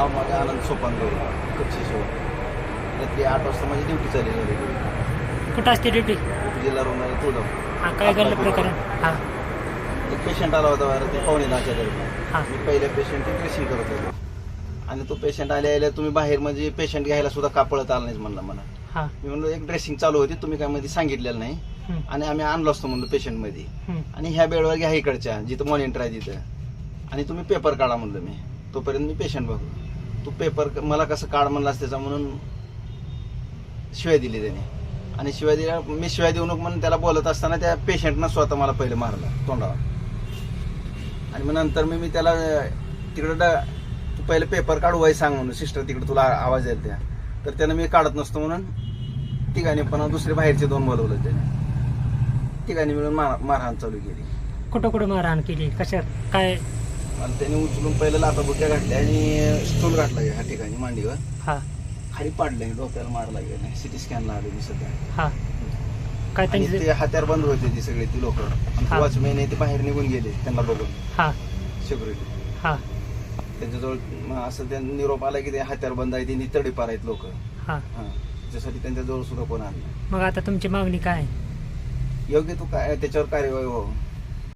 नाव माझे आनंद सोपानगोरे कच्ची शिव रात्री आठ वाजता माझी ड्युटी चालली कुठं असते ड्युटी? जिल्हा रुग्णालय तुळजापूर. हा काय घडलं प्रकरण? हा. एक पेशंट आला होता बाहेर ते पावणे दहाच्या दरम्यान हा. मी पहिल्या पेशंटची ड्रेसिंग करत होतो. आणि तो पेशंट आल्या आल्या तुम्ही बाहेर म्हणजे पेशंट घ्यायला सुद्धा का पळत आला नाही म्हणला मला. हा. मी म्हणलो एक ड्रेसिंग चालू होती तुम्ही काय मध्ये सांगितलेलं नाही. हम्म, आणि आम्ही आणलो असतो म्हणलो पेशंटमध्ये. हम्म, आणि ह्या बेडवर घ्या इकडच्या जिथं मॉनिटर आहे तिथं. आणि तुम्ही पेपर काढा म्हणलं मी. तोपर्यंत मी पेशंट बघू तू पेपर मला कसं काढ म्हणलास त्याचा म्हणून शिवाय दिली त्याने. आणि शिवाय दिल्या मी शिवाय देऊ नको म्हणून त्याला बोलत असताना त्या पेशंटनं स्वतः मला पहिले मारलं तोंडावर. आणि मग नंतर मी मी त्याला तिकडं तू पहिले पेपर काढ वय सांग म्हणून सिस्टर तिकडे तुला आवाज येईल त्या. तर त्यानं मी काढत नसतो म्हणून तिघांनी पण दुसरे बाहेरचे दोन बोलवलं त्याने. तिघांनी मिळून मार मारहाण चालू केली. कुठं कुठं मारहाण केली? कशात? काय? आणि त्याने उचलून पहिलं लाताबुक्या घातल्या आणि स्टूल घातला ह्या ठिकाणी मांडीवर. हा. खाली पाडले डोक्याला मारला गेला सिटी स्कॅनला आले मी सध्या. हा. काय आणि त्यांचे? ते हत्यार बंद होते ती सगळे ती लोक. हा. वॉचमॅन आहे ते बाहेर निघून गेले त्यांना बघून. हा. सिक्युरिटी हा. त्यांच्याजवळ असं त्या निरोप आला की ते हत्यार बंद आहे ती तडीपार आहेत लोक. हा. त्याच्यासाठी त्यांच्याजवळ सुद्धा कोण आणलं मग आता तुमची मागणी काय योग्य तू काय त्याच्यावर कार्यवाही हो